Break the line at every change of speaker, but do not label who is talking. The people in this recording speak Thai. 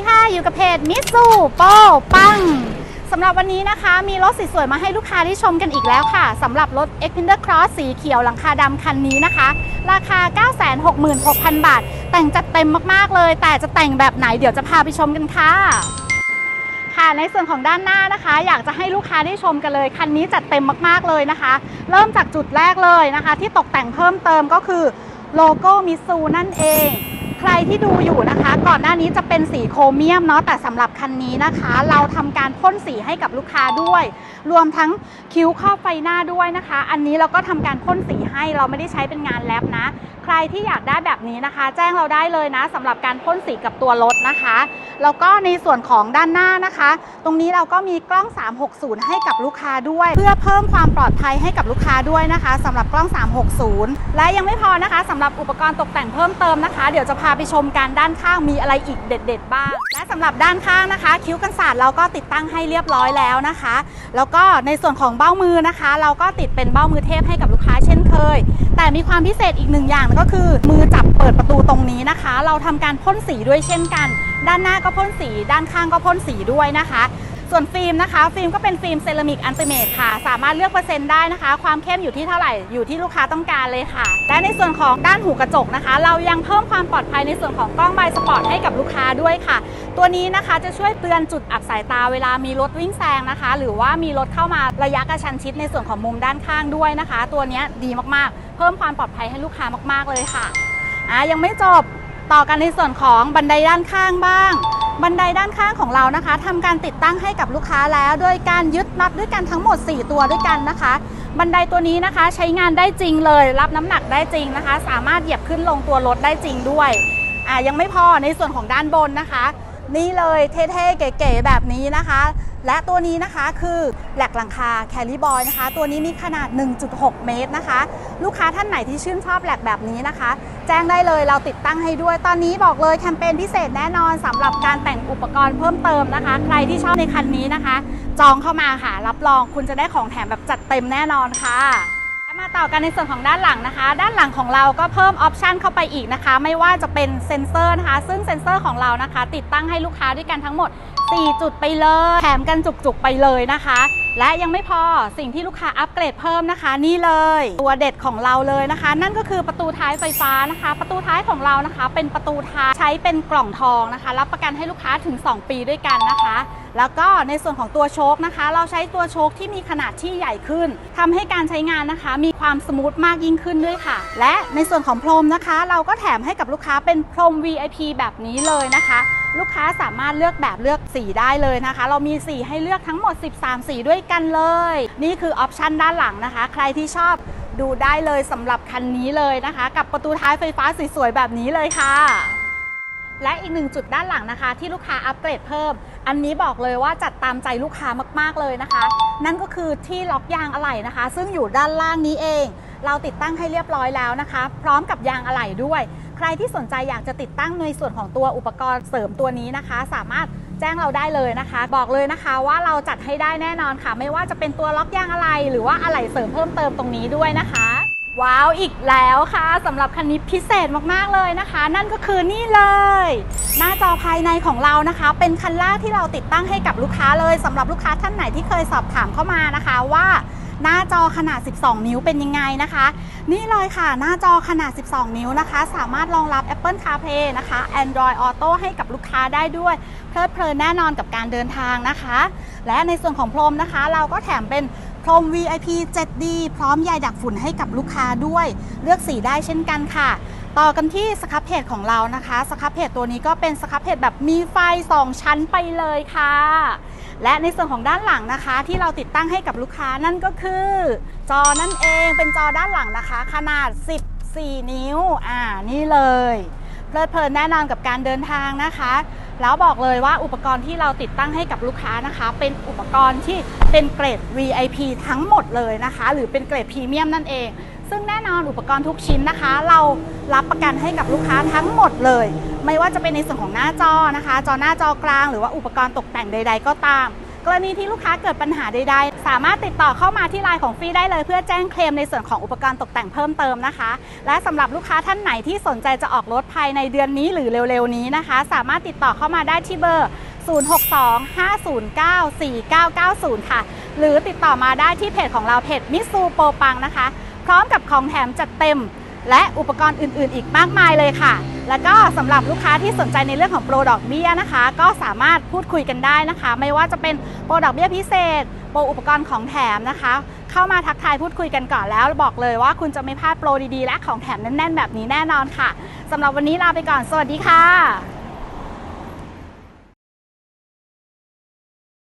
สวัสดีค่ะ อยู่กับเพจมิสูโป้ปังสำหรับวันนี้นะคะ มีรถสวยๆมาให้ลูกค้าได้ชมกันอีกแล้วค่ะสำหรับรถ x p e n d e r Cross สีเขียวหลังคาดำคันนี้นะคะ ราคา 966,000 บาท แต่งจัดเต็มมากๆเลย แต่จะแต่งแบบไหนเดี๋ยวจะพาไปชมกันค่ะค่ะในส่วนของด้านหน้านะคะ อยากจะให้ลูกค้าได้ชมกันเลย คันนี้จัดเต็มมากๆเลยนะคะ เริ่มจากจุดแรกเลยนะคะ ที่ตกแต่งเพิ่มเติมก็คือโลโก้มิซูนั่นเอง ใครที่ดูอยู่นะคะ ก่อนหน้านี้จะเป็นสีโครเมียมเนาะแต่สำหรับคันนี้นะคะ เราทำการพ่นสีให้กับลูกค้าด้วย รวมทั้งคิ้วครอบไฟหน้าด้วยนะคะ อันนี้เราก็ทำการพ่นสีให้เราไม่ได้ใช้เป็นงานแลบนะ ใครที่อยากได้แบบนี้นะคะ แจ้งเราได้เลยนะสำหรับการพ่นสีกับตัวรถนะคะแล้วก็ในส่วนของด้านหน้านะคะ ตรงนี้เราก็มีกล้อง 360 ให้กับลูกค้าด้วย เพื่อเพิ่มความปลอดภัยให้กับลูกค้าด้วยนะคะสำหรับกล้อง 360 และยังไม่พอนะคะสำหรับอุปกรณ์ตกแต่งเพิ่มเติมนะคะ เดี๋ยวจะพาไปชมกันด้านข้างมีอะไรอีกเด็ด ๆ บ้าง และสำหรับด้านข้างนะคะ คิ้วกันศาสตร์เราก็ติดตั้งให้เรียบร้อยแล้วนะคะ แล้วก็ในส่วนของเบ้ามือนะคะ เราก็ติดเป็นเบ้ามือเทพให้กับลูกค้าเช่นเคย แต่มีความพิเศษอีกหนึ่งอย่างก็คือ มือจับเปิดประตูตรงนี้นะคะ เราทำการพ่นสีด้วยเช่นกัน ด้านหน้าก็พ่นสี ด้านข้างก็พ่นสีด้วยนะคะ ส่วนฟิล์มนะคะฟิล์มก็เป็นฟิล์มเซรามิกอันติเมตค่ะ สามารถเลือกเปอร์เซ็นต์ได้นะคะ ความเข้มอยู่ที่เท่าไหร่อยู่ที่ลูกค้าต้องการเลยค่ะ และในส่วนของด้านหูกระจกนะคะ เรายังเพิ่มความปลอดภัยในส่วนของกล้องไบสปอร์ตให้กับลูกค้าด้วยค่ะ ตัวนี้นะคะจะช่วยเตือนจุดอับสายตาเวลามีรถวิ่งแซงนะคะ หรือว่ามีรถเข้ามาระยะกระชันชิดในส่วนของมุมด้านข้างด้วยนะคะ ตัวนี้ดีมากๆ เพิ่มความปลอดภัยให้ลูกค้ามาก ๆเลยค่ะอะยังไม่จบต่อกันในส่วนของบันไดด้านข้างบ้าง บันไดด้านข้างของเรานะคะทำการติดตั้งให้กับลูกค้าแล้ว โดยการยึดน็อตด้วยกันทั้งหมด 4 ตัวด้วยกันนะคะ บันไดตัวนี้นะคะใช้งานได้จริงเลย รับน้ำหนักได้จริงนะคะ สามารถเหยียบขึ้นลงตัวรถได้จริงด้วยอ่ายังไม่พอในส่วนของด้านบนนะคะ นี่เลยเท่ๆเก๋ๆแบบนี้นะคะ และตัวนี้นะคะคือแหลกหลังคาแคลิบอยนะคะ ตัวนี้มีขนาด 1.6 เมตรนะคะ ลูกค้าท่านไหนที่ชื่นชอบแหลกแบบนี้นะคะ แจ้งได้เลยเราติดตั้งให้ด้วย ตอนนี้บอกเลยแคมเปญพิเศษแน่นอนสำหรับการแต่งอุปกรณ์เพิ่มเติมนะคะ ใครที่ชอบในคันนี้นะคะ จองเข้ามาค่ะรับรองคุณจะได้ของแถมแบบจัดเต็มแน่นอนค่ะ มาต่อกันในส่วนของด้านหลังนะคะ ด้านหลังของเราก็เพิ่มออปชันเข้าไปอีกนะคะ ไม่ว่าจะเป็นเซ็นเซอร์นะคะ ซึ่งเซ็นเซอร์ของเรานะคะ ติดตั้งให้ลูกค้าด้วยกันทั้งหมด 4 จุดไปเลย แถมกันจุกๆไปเลยนะคะ และยังไม่พอสิ่งที่ลูกค้าอัปเกรดเพิ่มนะคะ นี่เลย ตัวเด็ดของเราเลยนะคะ นั่นก็คือประตูท้ายไฟฟ้านะคะ ประตูท้ายของเรานะคะ เป็นประตูท้ายใช้เป็นกล่องทองนะคะ รับประกันให้ลูกค้าถึง 2 ปีด้วยกันนะคะ แล้วก็ในส่วนของตัวโชคนะคะ เราใช้ตัวโชคที่มีขนาดที่ใหญ่ขึ้นทำให้การใช้งานนะคะ มีความสมูทมากยิ่งขึ้นด้วยค่ะ และในส่วนของพรมนะคะ เราก็แถมให้กับลูกค้าเป็นพรม VIP แบบนี้เลยนะคะ ลูกค้าสามารถเลือกแบบเลือกสีได้เลยนะคะ เรามีสีให้เลือกทั้งหมด 13 สีด้วยกันเลย นี่คือออปชันด้านหลังนะคะ ใครที่ชอบดูได้เลยสำหรับคันนี้เลยนะคะ กับประตูท้ายไฟฟ้าสวยๆแบบนี้เลยค่ะและอีกหนึ่งจุดด้านหลังนะคะ ที่ลูกค้าอัปเกรดเพิ่ม อันนี้บอกเลยว่าจัดตามใจลูกค้ามากๆเลยนะคะ นั่นก็คือที่ล็อกยางอะไหล่นะคะ ซึ่งอยู่ด้านล่างนี้เอง เราติดตั้งให้เรียบร้อยแล้วนะคะ พร้อมกับยางอะไหล่ด้วย ใครที่สนใจอยากจะติดตั้งในส่วนของตัวอุปกรณ์เสริมตัวนี้นะคะ สามารถแจ้งเราได้เลยนะคะ บอกเลยนะคะว่าเราจัดให้ได้แน่นอนค่ะ ไม่ว่าจะเป็นตัวล็อกยางอะไหล่หรือว่าอะไหล่เสริมเพิ่มเติมตรงนี้ด้วยนะคะ ว้าวอีกแล้วค่ะสำหรับคันนี้พิเศษมากๆเลยนะคะ นั่นก็คือนี่เลย หน้าจอภายในของเรานะคะ เป็นคันแรกที่เราติดตั้งให้กับลูกค้าเลยสำหรับลูกค้าท่านไหนที่เคยสอบถามเข้ามานะคะว่า หน้าจอขนาด 12 นิ้วเป็นยังไงนะคะ นี่เลยค่ะ หน้าจอขนาด 12 นิ้วนะคะ สามารถรองรับ Apple CarPlay นะคะ Android Auto ให้กับลูกค้าได้ด้วย เพลิดเพลินแน่นอนกับการเดินทางนะคะ และในส่วนของพรมนะคะ เราก็แถมเป็นพรม VIP 7D พร้อมยาดักฝุ่นให้กับลูกค้าด้วย เลือกสีได้เช่นกันค่ะ ต่อกันที่สครับเพจของเรานะคะ สครับเพจตัวนี้ก็เป็นสครับเพจแบบมีไฟ 2 ชั้นไปเลยค่ะ และในส่วนของด้านหลังนะคะ ที่เราติดตั้งให้กับลูกค้านั่นก็คือ จอนั่นเองเป็นจอด้านหลังนะคะ ขนาด 14 นิ้วอ่านี่เลยเพลิดเพลินแน่นอนกับการเดินทางนะคะ แล้วบอกเลยว่าอุปกรณ์ที่เราติดตั้งให้กับลูกค้านะคะ เป็นอุปกรณ์ที่เป็นเกรด VIP ทั้งหมดเลยนะคะ หรือเป็นเกรดพรีเมียมนั่นเอง ซึ่งแน่นอนอุปกรณ์ทุกชิ้นนะคะ เรารับประกันให้กับลูกค้าทั้งหมดเลย ไม่ว่าจะเป็นในส่วนของหน้าจอนะคะ จอหน้าจอกลาง หรือว่าอุปกรณ์ตกแต่งใด ๆ ก็ตาม กรณีที่ลูกค้าเกิดปัญหาใด ๆ สามารถติดต่อเข้ามาที่ไลน์ของฟรีได้เลย เพื่อแจ้งเคลมในส่วนของอุปกรณ์ตกแต่งเพิ่มเติมนะคะ และสำหรับลูกค้าท่านไหนที่สนใจจะออกรถภายในเดือนนี้หรือเร็วๆนี้นะคะ สามารถติดต่อเข้ามาได้ที่เบอร์ 062-509-4990 ค่ะ หรือติดต่อมาได้ที่เพจของเราเพจมิซูโปปังนะคะ พร้อมกับของแถมจัดเต็ม และอุปกรณ์อื่น ๆ อีกมากมายเลยค่ะ แล้วก็สำหรับลูกค้าที่สนใจในเรื่องของโปรดอกเบี้ยนะคะ ก็สามารถพูดคุยกันได้นะคะ ไม่ว่าจะเป็นโปรดอกเบี้ยพิเศษ โปรอุปกรณ์ของแถมนะคะ เข้ามาทักทายพูดคุยกันก่อนแล้วบอกเลยว่าคุณจะไม่พลาดโปรดีๆ และของแถมแน่นๆ แบบนี้แน่นอนค่ะสำหรับวันนี้ลาไปก่อน สวัสดีค่ะ